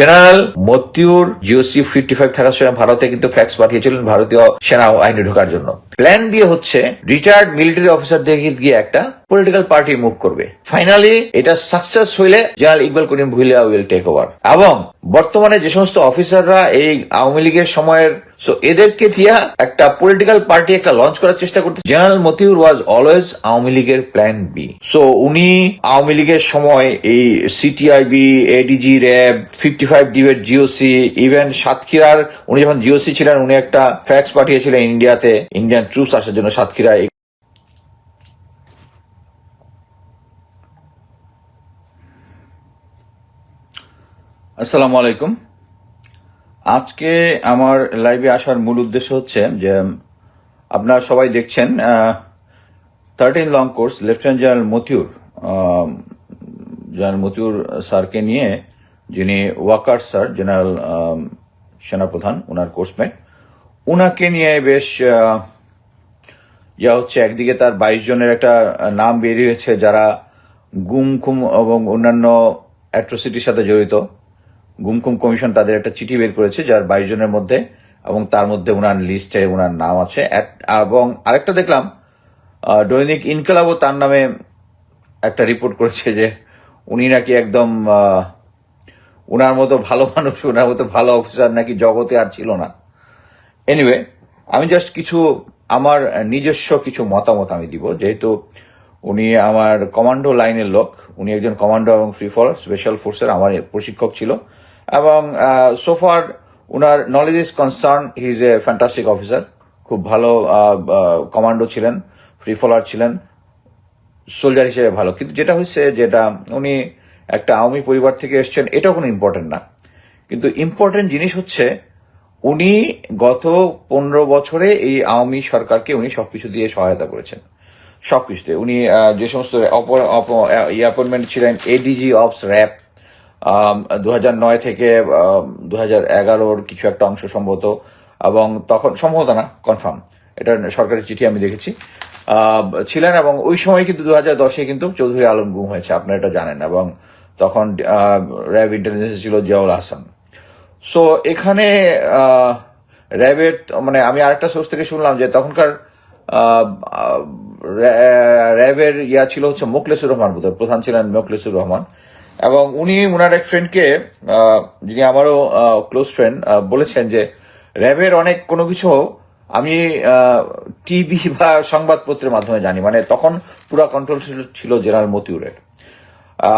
General Motiur GOC fifty five থাকার সময় ভারতে কিন্তু ফ্যাক্স পাঠিয়েছিলেন ভারতীয় সেনা আইনে ঢোকার জন্য। প্ল্যান বি হচ্ছে রিটায়ার্ড মিলিটারি অফিসার দেখে গিয়ে একটা পলিটিক্যাল পার্টি মুভ করবে। ফাইনালি এটা সাকসেস হইলে general Iqbal Karim Bhuiyan will take over এবং বর্তমানে যে সমস্ত অফিসাররা এই আওয়ামী লীগের সময়ের সো এদেরকে দিয়া একটা পলিটিক্যাল পার্টি একটা লঞ্চ করার চেষ্টা করতে general Motiur was always Awami লীগের প্ল্যান বি সো উনি আওয়ামী লীগের সময় এই CTIB ADG RAB fifty five debate GOC even সাতক্ষীরার, উনি যখন জিওসি ছিলেন, উনি একটা ফ্যাক্স পাঠিয়েছিলেন ইন্ডিয়াতে ইন্ডিয়ান ট্রুপস আসার জন্য সাতক্ষীরায়। আসসালামু আলাইকুম। আজকে আমার লাইভে আসার মূল উদ্দেশ্য হচ্ছে যে, আপনারা সবাই দেখছেন thirteen long course lieutenant general Motiur general Motiur স্যারকে নিয়ে, যিনি ওয়াকার স্যার জেনারেল সেনাপ্রধান ওনার কোর্সমেট উনাকে নিয়ে বেশ ইয়া হচ্ছে, একদিকে তার বাইশ জনের একটা নাম বেরিয়েছে যারা গুম খুম এবং অন্যান্য অ্যাট্রোসিটির সাথে জড়িত। গুমকুম কমিশন তাদের একটা চিঠি বের করেছে, যার বাইশ জনের মধ্যে এবং তার মধ্যে ওনার লিস্টে ওনার নাম আছে। এবং আরেকটা দেখলাম দৈনিক ইনকালাবও তার নামে একটা রিপোর্ট করেছে যে উনি নাকি একদম উনার মতো ভালো মানুষ, উনার মতো ভালো অফিসার নাকি জগতে আর ছিল না। এনিওয়ে আমি জাস্ট কিছু আমার নিজস্ব কিছু মতামত আমি দিব। যেহেতু উনি আমার কমান্ডো লাইনের লোক, উনি একজন কমান্ডো এবং ফ্রি ফল স্পেশাল ফোর্সের আমার প্রশিক্ষক ছিল। এবং সোফার উনার knowledge is concern he is a fantastic officer খুব ভালো কমান্ডো ছিলেন ফ্রি ফলার ছিলেন সোলজার হিসেবে ভালো। কিন্তু যেটা হচ্ছে যেটা উনি একটা আওয়ামী পরিবার থেকে এসছেন, এটাও কোনো ইম্পর্টেন্ট না। কিন্তু ইম্পর্টেন্ট জিনিস হচ্ছে, উনি গত পনেরো বছরে এই আওয়ামী সরকারকে উনি সবকিছু দিয়ে সহায়তা করেছেন। সবকিছুতে। উনি যে সমস্ত অ্যাপয়েন্টমেন্ট ছিলেন এডিজি অফস র্যাপ দু নয় থেকে দু হাজার এগারোর কিছু একটা অংশ সম্ভবত, এবং তখন, সম্ভবত না কনফার্ম এটা সরকারি চিঠি আমি দেখেছি। ছিলেন এবং ওই সময় কিন্তু দু হাজার দশে কিন্তু চৌধুরী আলম গুম হয়েছে, আপনারা এটা জানেন, এবং তখন র্যাব ইন্টেলিজেন্স ছিল জিয়াউল হাসান। সো এখানে র্যাবের মানে আমি আরেকটা সোর্স থেকে শুনলাম যে তখনকার র্যাবের ইয়া ছিল হচ্ছে মোকলেসুর রহমান বোধহয়, প্রধান ছিলেন মোকলেসুর রহমান। এবং উনি উনার এক ফ্রেন্ডকে যিনি আমারও ক্লোজ ফ্রেন্ড বলেছেন যে, র্যাবের অনেক কোনো কিছু আমি টিভি বা সংবাদপত্রের মাধ্যমে জানি। মানে তখন পুরা কন্ট্রোল ছিল জেনারেল মতিউরের।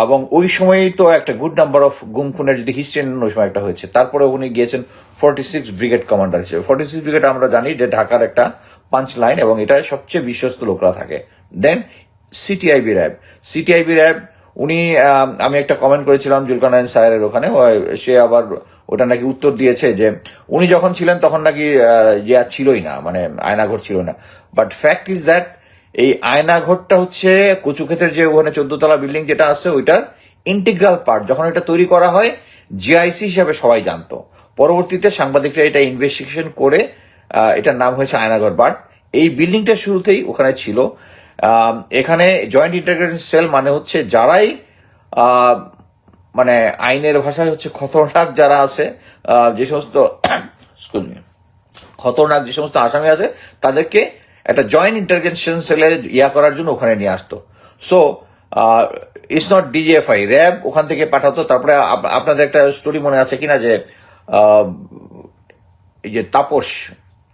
এবং ওই সময়ই তো একটা গুড নাম্বার অফ গুম খুনের যদি হিস্ট্রি ওই সময় একটা হয়েছে, তারপরে উনি গিয়েছেন ফর্টি সিক্স ব্রিগেড কমান্ডার হিসেবে। ফর্টি সিক্স ব্রিগেড আমরা জানি যে ঢাকার একটা পাঁচ লাইন এবং এটা সবচেয়ে বিশ্বস্ত লোকরা থাকে। Then CTIB RAB. CTIB RAB উনি আমি একটা কমেন্ট করেছিলাম জুলকানায়ন সাহের ওখানে সে আবার ওটা নাকি উত্তর দিয়েছে যে, উনি যখন ছিলেন তখন নাকি ইয়া ছিলই না মানে আয়নাঘর ছিল না। বাট ফ্যাক্ট ইজ দ্যাট এই আয়নাঘরটা হচ্ছে কচুক্ষেতের যে ওখানে চোদ্দ তলা বিল্ডিং যেটা আছে, ওইটার ইন্টিগ্রাল পার্ট যখন এটা তৈরি করা হয় জিআইসি হিসাবে সবাই জানতো। পরবর্তীতে সাংবাদিকরা এটা ইনভেস্টিগেশন করে এটার নাম হয়েছে আয়নাঘর বাট এই বিল্ডিংটা শুরুতেই ওখানে ছিল। এখানে জয়েন্ট ইন্টিগ্রেশন সেল মানে হচ্ছে যারাই মানে আইনের ভাষায় হচ্ছে খতরনাক যারা আছে যে সমস্ত me, খতরনাক যে সমস্ত আসামি আছে তাদেরকে একটা জয়েন্ট ইন্টারভেনশন সেলে ইয়া করার জন্য ওখানে নিয়ে আসতো। So it's not DGFI RAB ওখান থেকে পাঠাতো তারপরে আপ- আপনাদের একটা স্টোরি মনে আছে কিনা যে এই যে তাপস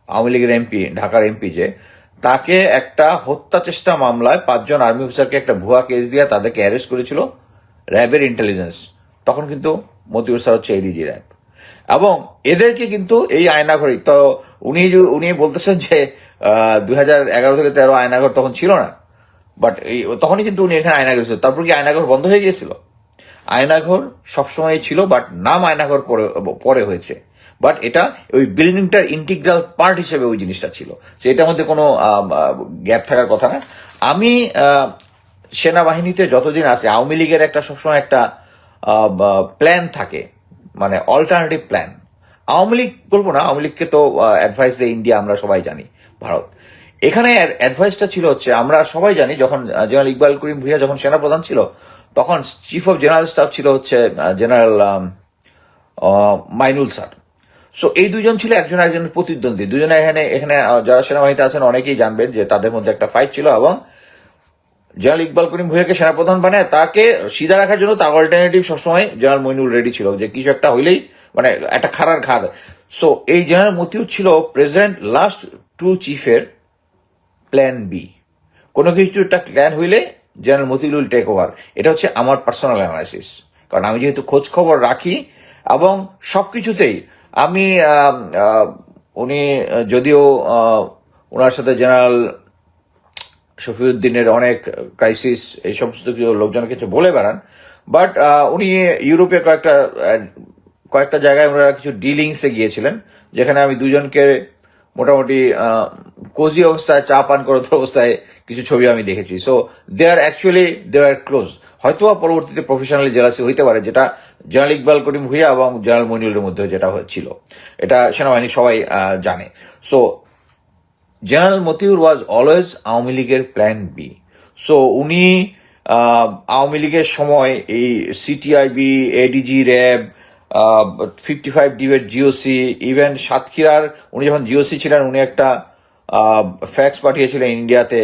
আওয়ামী লীগের এমপি ঢাকার এমপি যে তাকে একটা হত্যা চেষ্টা মামলায় পাঁচজন আর্মি অফিসারকে একটা ভুয়া কেস দিয়ে তাদেরকে অ্যারেস্ট করেছিল র্যাবের ইন্টেলিজেন্স তখন কিন্তু মতিউর স্যার হচ্ছে এডিজি র্যাব। এবং এদেরকে কিন্তু এই আয়নাঘরে, তো উনি উনি বলতেছেন যে দুই হাজার এগারো থেকে তেরো আয়নাঘর তখন ছিল না। বাট এই, তখনই কিন্তু উনি এখানে আয়নাঘর ছিল। তারপর কি আয়নাঘর বন্ধ হয়ে গিয়েছিল? আয়নাঘর সবসময় ছিল বাট নাম আয়নাঘর পরে পরে হয়েছে। বাট এটা ওই বিল্ডিংটার ইন্টিগ্রাল পার্ট হিসেবে ওই জিনিসটা ছিল। তো এটার মধ্যে কোনো গ্যাপ থাকার কথা না। আমি সেনাবাহিনীতে যতদিন আছে, আওয়ামী লীগের একটা সবসময় একটা প্ল্যান থাকে। মানে অল্টারনেটিভ প্ল্যান আওয়ামী লীগ বলব না, আওয়ামী লীগকে তো অ্যাডভাইস দেয় ইন্ডিয়া আমরা সবাই জানি, ভারত। এখানে অ্যাডভাইসটা ছিল হচ্ছে, আমরা সবাই জানি, যখন জেনারেল ইকবাল করিম ভুইয়া যখন সেনাপ্রধান ছিল, তখন চিফ অফ জেনারেল স্টাফ ছিল হচ্ছে জেনারেল মাইনুল স্যার। সো এই দুজন ছিল একজন একজনের প্রতিদ্বন্দ্বী। দুজনে এখানে এখানে যারা সেনাবাহিনীতে আছেন, অনেকেই জানবেন যে তাদের মধ্যে একটা ফাইট ছিল এবং জেনারেল ইকবাল করিম ভুইয়াকে সেনাপ্রধান বানায়, তাকে সিধা রাখার জন্য তার অল্টারনেটিভ সবসময় জেনারেল মইনুল রেডি ছিল, যে কিছু একটা হইলেই মানে একটা খারার ঘাত। সো এই জেনারেল মতিউর ছিল প্রেজেন্ট লাস্ট টু চিফের প্ল্যান বি কোনো কিছু একটা প্ল্যান হইলে general Motiul will take over এটা হচ্ছে আমার পার্সোনাল অ্যানালাইসিস কারণ আমি যেহেতু খোঁজ খবর রাখি এবং সব কিছুতেই আমি উনি যদিও ওনার সাথে জেনারেল শফিউদ্দিনের অনেক ক্রাইসিস এই সমস্ত কিছু লোকজনের কিছু বলে বেড়ান বাট উনি ইউরোপে কয়েকটা কয়েকটা জায়গায় ওনারা কিছু ডিলিংসে গিয়েছিলেন, যেখানে আমি দুজনকে মোটামুটি কোজি অবস্থায় চা পান করত অবস্থায় কিছু ছবি আমি দেখেছি। So they are actually they are close হয়তো বা পরবর্তীতে প্রফেশনালি জেলাসি হইতে পারে, যেটা জেনারেল ইকবাল করিম ভুইয়া এবং জেনারেল মইনুলের মধ্যে যেটা হচ্ছিল। এটা সেনাবাহিনী সবাই জানে। So general Motiur was always Awami লীগের প্ল্যান বি সো উনি আওয়ামী লীগের সময় এই CTIB ADG RAB fifty five debate GOC even সাতক্ষীরার, উনি যখন জিওসি ছিলেন, উনি একটা ফ্যাক্স পাঠিয়েছিলেন ইন্ডিয়াতে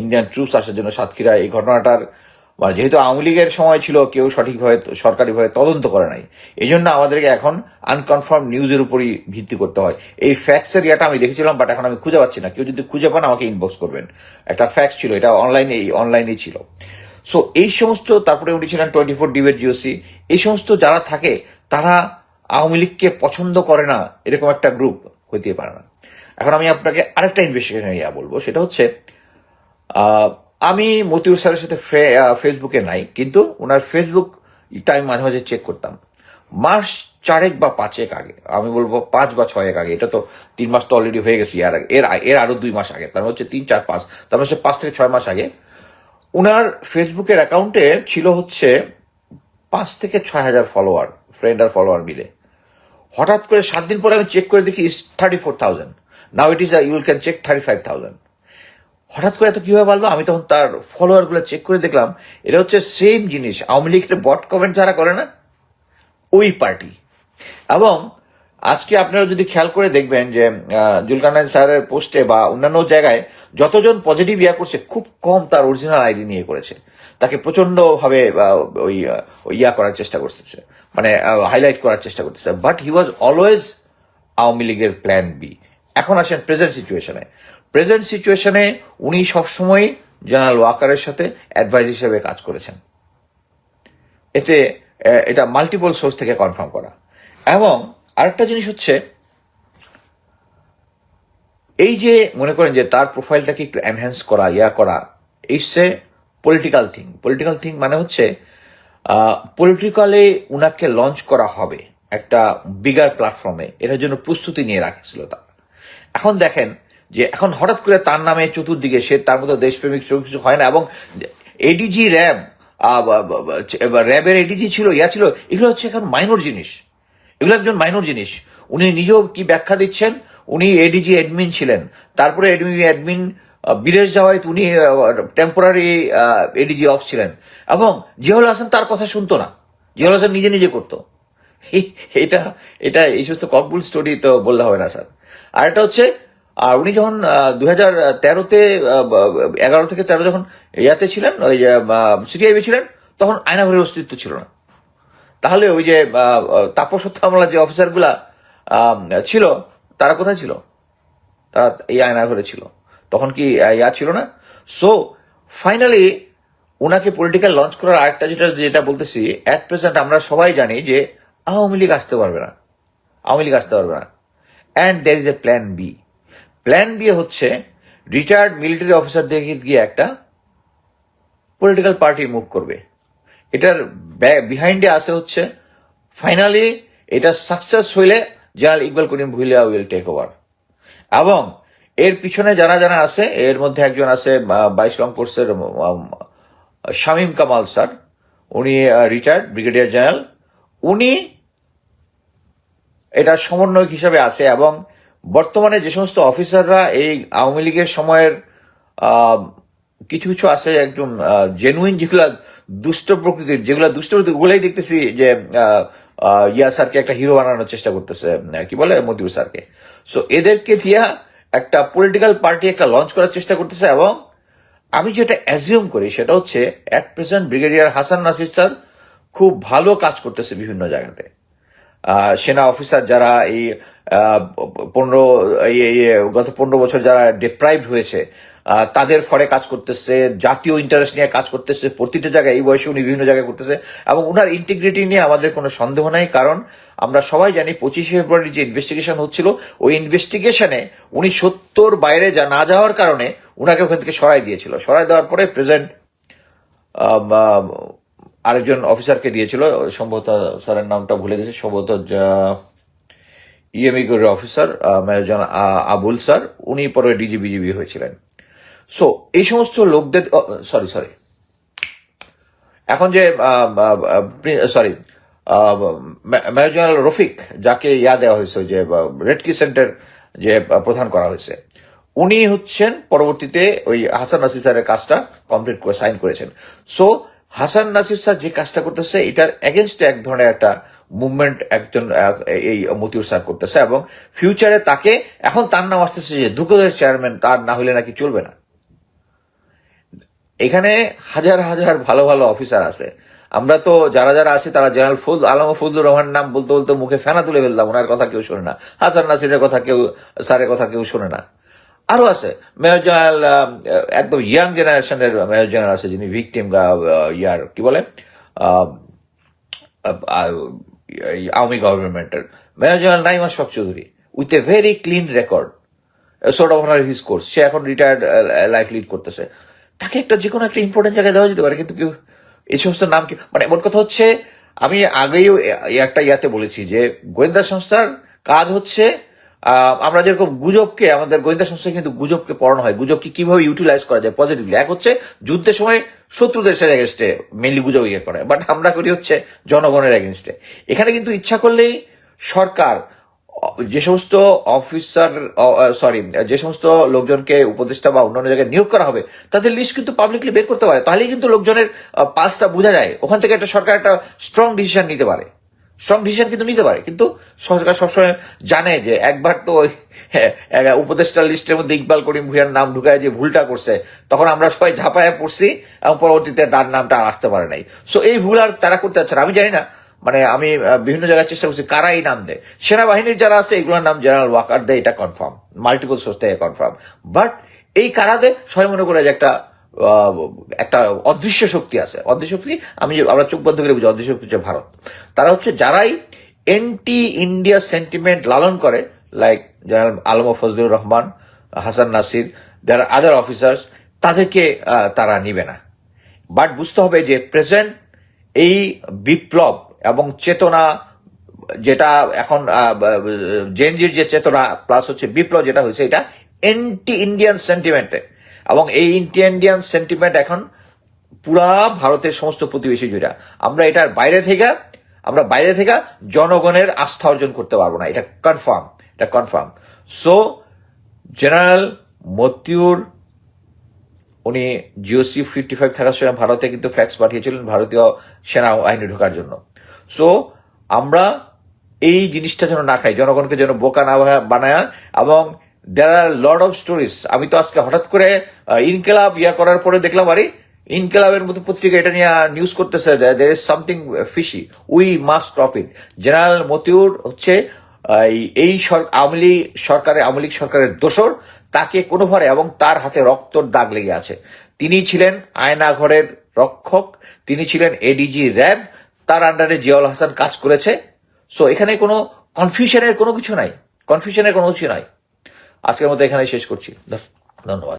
ইন্ডিয়ান ট্রুপস আসার জন্য সাতক্ষীরা। এই ঘটনাটার মানে যেহেতু আওয়ামী লীগের সময় ছিল, কেউ সঠিকভাবে, সরকারিভাবে তদন্ত করে নাই। এই জন্য আমাদেরকে এখন আনকনফার্ম নিউজের উপরই ভিত্তি করতে হয়। এই ফ্যাক্সের ইয়াটা আমি দেখেছিলাম বাট এখন আমি খুঁজে পাচ্ছি না। কেউ যদি খুঁজে পান, আমাকে ইনবক্স করবেন। একটা ফ্যাক্স ছিল, এটা অনলাইনে এই অনলাইনেই ছিল। সো এই সমস্ত, তারপরে উনি ছিলেন টোয়েন্টি ফোর ডিবেট জিওসি এই সমস্ত যারা থাকে, তারা আওয়ামী লীগকে পছন্দ করে না, এরকম একটা গ্রুপ হইতে পারে না। এখন আমি আপনাকে আরেকটা ইনভেস্টিগেশন ইয়া বলব। সেটা হচ্ছে আমি মতিউর স্যারের সাথে ফেসবুকে নাই, কিন্তু ওনার ফেসবুক টাইম মাঝে মাঝে চেক করতাম। মাস চারেক বা পাঁচেক আগে, আমি বলব পাঁচ বা ছয়েক আগে, এটা তো তিন মাস তো অলরেডি হয়ে গেছে এর আগে, এর এর আরও দুই মাস আগে, তার মানে হচ্ছে তিন, চার, পাঁচ, তার মানে হচ্ছে পাঁচ থেকে ছয় মাস আগে। ওনার ফেসবুকের অ্যাকাউন্টে ছিল হচ্ছে পাঁচ থেকে ছয় হাজার ফলোয়ার ফ্রেন্ড আর ফলোয়ার মিলে। হঠাৎ করে সাত দিন পরে আমি চেক করে দেখি thirty four thousand now it is you'll can check thirty five thousand হঠাৎ করে এত কীভাবে পারল আমি তখন তার ফলোয়ারগুলো চেক করে দেখলাম। এটা হচ্ছে সেম জিনিস। আওয়ামী লীগের বট কমেন্ট যারা করে না ওই পার্টি এবং আজকে আপনারা যদি খেয়াল করে দেখবেন যে আহ, স্যারের পোস্টে বা অন্যান্য জায়গায় যতজন পজিটিভ ইয়া করছে খুব কম তার অরিজিনাল আইডি নিয়ে করেছে। তাকে প্রচণ্ড ভাবে ওই ওই ইয়া করার চেষ্টা করতেছে। মানে হাইলাইট করার চেষ্টা করতেছে। But he was always Awami লীগের প্ল্যান বি এখন আসেন প্রেজেন্ট সিচুয়েশনে প্রেজেন্ট সিচুয়েশনে উনি সবসময় জেনারেল ওয়াকারের সাথে অ্যাডভাইস হিসেবে কাজ করেছেন। এতে এটা মাল্টিপল সোর্স থেকে কনফার্ম করা। এবং আরেকটা জিনিস হচ্ছে, এই যে মনে করেন যে তার প্রোফাইলটাকে একটু এনহ্যান্স করা, ইয়া করা it's political thing political thing মানে হচ্ছে পলিটিক্যালে উনাকে লঞ্চ করা হবে একটা বিগার প্ল্যাটফর্মে এটার জন্য প্রস্তুতি নিয়ে রাখছিল তা এখন দেখেন যে এখন হঠাৎ করে তার নামে চতুর্দিকে সে তার মতো দেশপ্রেমিক কিছু হয় না, এবং এডিজি র্যাব র্যাবের এডিজি ছিল, ইয়া ছিল, এগুলো হচ্ছে এখন মাইনর জিনিস। এগুলো একজন মাইনর জিনিস। উনি নিজেও কি ব্যাখ্যা দিচ্ছেন? উনি এডিজি অ্যাডমিন ছিলেন। তারপরে এডিজি অ্যাডমিন বিদেশ যাওয়ায় উনি টেম্পোরারি এডিজি অফ ছিলেন। এবং জিয়াউল হাসান তার কথা শুনতো না। জিয়াউল হাসান নিজে নিজে করতো। এটা এটা এই সমস্ত ককবুল স্টোরি তো বললে হবে না, স্যার। আর এটা হচ্ছে আর উনি যখন দু হাজার তেরোতে এগারো থেকে তেরো যখন ইয়াতে ছিলেন, ওই সিটিআইবি ছিলেন, তখন আয়নাঘরের অস্তিত্ব ছিল না। তাহলে ওই যে তাপস হত্যা যে অফিসারগুলা ছিল, তারা কোথায় ছিল? তারা এই আয়নাঘরে ছিল। তখন কি ইয়া ছিল না? সো ফাইনালি ওনাকে পলিটিক্যাল লঞ্চ করার আরেকটা যেটা যেটা বলতেছি অ্যাট প্রেজেন্ট আমরা সবাই জানি যে আওয়ামী লীগ আসতে পারবে না। আওয়ামী লীগ আসতে পারবে না। And there is a plan B plan B হচ্ছে রিটায়ার্ড মিলিটারি অফিসার অফিসারদেরকে গিয়ে একটা পলিটিক্যাল পার্টি মুভ করবে। এটার বিহাইন্ডে আছে হচ্ছে ফাইনালি এটা সাকসেস হইলে general Iqbal Karim Bhuiyan will take over এবং এর পিছনে যারা যারা আছে, এর মধ্যে একজন আছে বাইশ লং কোর্সের শামীম কামাল স্যার। উনি রিটায়ার্ড ব্রিগেডিয়ার জেনারেল উনি এটা সমন্বয়ক হিসাবে আছে এবং বর্তমানে যে সমস্ত অফিসাররা এই আওয়ামী লীগের সময়ের কিছু কিছু আছে একদম জেনুইন যেগুলা দুষ্ট প্রকৃতির, যেগুলা দুষ্ট ওগুলাই দেখতেছি যে ইয়া স্যারকে একটা হিরো বানানোর চেষ্টা করতেছে কি বলে, মতিউর স্যারকে। সো এদেরকে দিয়া একটা পলিটিক্যাল পার্টি একটা লঞ্চ করার চেষ্টা করতেছে এবং আমি যেটা অ্যাজিউম করি সেটা হচ্ছে at present brigadier Hasan Nasir sir খুব ভালো কাজ করতেছে বিভিন্ন জায়গাতে। সেনা অফিসার যারা এই পনেরো গত পনেরো বছর যারা ডিপ্রাইভড হয়েছে তাদের ফরে কাজ করতেছে, জাতীয় ইন্টারেস্ট নিয়ে কাজ করতেছে, প্রতিটা জায়গায়, এই বয়সে উনি বিভিন্ন জায়গায় করতেছে এবং উনার ইন্টিগ্রিটি নিয়ে আমাদের কোনো সন্দেহ নাই কারণ আমরা সবাই জানি পঁচিশে ফেব্রুয়ারি যে ইনভেস্টিগেশন হচ্ছিল, ওই ইনভেস্টিগেশনে উনি সত্তর বাইরে যা না যাওয়ার কারণে উনাকে ওখান থেকে সরাই দিয়েছিল। সরাই দেওয়ার পরে প্রেজেন্ট আরেকজন অফিসারকে দিয়েছিল, সম্ভবত স্যারের নামটা ভুলে গেছে, সম্ভবত ইএমই এর অফিসার মেজর আবুল স্যার, উনি পরে ডিজি বিজিবি হয়েছিলেন। সো এই সমস্ত লোকদের সরি সরি এখন যে সরি মেজর জেনারেল রফিক, যাকে ইয়া দেওয়া হয়েছে যে রেডকি সেন্টার যে প্রধান করা হয়েছে, উনি হচ্ছেন পরবর্তীতে ওই হাসান নাসির স্যারের কাজটা কমপ্লিট করে, সাইন করেছেন। সো হাসান নাসির স্যার যে কাজটা করতেছে, এটার এগেনস্টে এক ধরনের একটা মুভমেন্ট একজন এই মতিউর স্যার করতেছে এবং ফিউচারে তাকে, এখন তার নাম আসতেছে যে দুঃখের চেয়ারম্যান তার না হলে নাকি চলবে না। এখানে হাজার হাজার ভালো ভালো অফিসার আছে। আমরা তো যারা যারা আছি, তারা জেনারেল ফুল, আলম ফজলুর রহমান নাম বলতে বলতে মুখে ফেনা তুলে ফেলতাম ওনার কথা কেউ শোনে না। হাসান নাসিরের কথা কেউ, স্যারের কথা কেউ শোনে না। আরও আছে। মেয়র জেনারেল একদম ইয়াং জেনারেশনের মেয়র জেনারেল আছে যিনি ভিকটিম ইয়ার, কি বলে? এই আওয়ামী গভর্নমেন্টের major general Naim Ashfaq Chowdhury with a very clean record sort of honour his course সে এখন রিটায়ার্ড লাইফ লিড করতেছে। তাকে একটা যে কোনো একটা ইম্পর্টেন্ট জায়গায় দেওয়া যেতে পারে, কিন্তু কেউ এই সমস্ত নাম কি মানে মোট কথা হচ্ছে, আমি আগেই একটা ইয়াতে বলেছি যে গোয়েন্দা সংস্থার কাজ হচ্ছে আমরা যেরকম গুজবকে, আমাদের গোয়েন্দা সংস্থায় কিন্তু গুজবকে পড়ানো হয়। গুজবকে কীভাবে ইউটিলাইজ করা যায় পজিটিভলি এক হচ্ছে, যুদ্ধের সময় শত্রু দেশের এগেনস্টে মেনলি গুজব ইয়ে করে বাট আমরা করি হচ্ছে জনগণের এগেনস্টে এখানে কিন্তু ইচ্ছা করলেই সরকার, যে সমস্ত অফিসার সরি যে সমস্ত লোকজনকে উপদেষ্টা বা অন্যান্য জায়গায় নিয়োগ করা হবে, তাদের লিস্ট কিন্তু পাবলিকলি বের করতে পারে। তাহলেই কিন্তু লোকজনের পালসটা বোঝা যায়। ওখান থেকে একটা সরকার একটা স্ট্রং ডিসিশন নিতে পারে। স্ট্রং ডিসিশন কিন্তু নিতে পারে। কিন্তু সরকার সবসময় জানে যে একবার তো ওই হ্যাঁ, উপদেষ্টা লিস্টের মধ্যে ইকবাল করিম ভুইয়ার নাম ঢুকায় যে ভুলটা করছে তখন আমরা সবাই ঝাঁপায় পড়ছি এবং পরবর্তীতে তার নামটা আসতে পারে নাই। সো এই ভুল আর তারা করতে পারছে আমি জানি না মানে আমি বিভিন্ন জায়গায় চেষ্টা করছি কারা এই নাম দেয়। সেনাবাহিনীর যারা আছে এগুলোর নাম জেনারেল ওয়াকার দেয় এটা কনফার্ম মাল্টিপল সোর্স থেকে কনফার্ম বাট এই কারা দেয় সবাই মনে করে যে একটা একটা অদৃশ্য শক্তি আছে। অদৃশ্য শক্তি, আমি আমরা চোখ বন্ধ করে বুঝি, অদৃশ্য শক্তি হচ্ছে ভারত। তারা হচ্ছে যারাই এন্টি ইন্ডিয়া সেন্টিমেন্ট লালন করে লাইক জেনারেল আলম ফজলুর রহমান হাসান নাসির যারা আদার অফিসার্স তাদেরকে তারা নিবে না। বাট বুঝতে হবে যে প্রেজেন্ট এই বিপ্লব এবং চেতনা যেটা এখন জেনজির যে চেতনা প্লাস হচ্ছে বিপ্লব যেটা হয়েছে, এটা এন্টি ইন্ডিয়ান সেন্টিমেন্টে এবং এই এন্টি ইন্ডিয়ান সেন্টিমেন্ট এখন পুরা ভারতের সমস্ত প্রতিবেশী জুড়া। আমরা এটার বাইরে থেকে, আমরা বাইরে থেকে জনগণের আস্থা অর্জন করতে পারব না। এটা কনফার্ম এটা কনফার্ম সো জেনারেল মতিউর উনি জিওসি ফিফটি ফাইভ থাকার সময় ভারতে কিন্তু ফ্যাক্স পাঠিয়েছিলেন ভারতীয় সেনা আইনে ঢোকার জন্য। সো আমরা এই জিনিসটা যেন না খাই, জনগণকে যেন বোকা না বানায়, এবং there are lot of stories আমি তো আজকে হঠাৎ করে ইনকেলাব ইয়া করার পরে দেখলাম, আরে, ইনকেলাবের মতো পত্রিকা এটা নিয়ে নিউজ করতেছে there is something fishy we must stop it general Motiur হচ্ছে এই- আওয়ামী সরকারের, আওয়ামী লীগ সরকারের দোসর তাকে কোনোভাবে এবং তার হাতে রক্তর দাগ লেগে আছে। তিনি ছিলেন আয়নাঘরের রক্ষক, তিনি ছিলেন এডিজি র্যাব, তার আন্ডারে জিয়াউল হাসান কাজ করেছে। সো এখানে কোনো কনফিউশনের কোনো কিছু নাই। কনফিউশনের কোনো কিছু নাই। আজকের মতো এখানে শেষ করছি। ধন্যবাদ।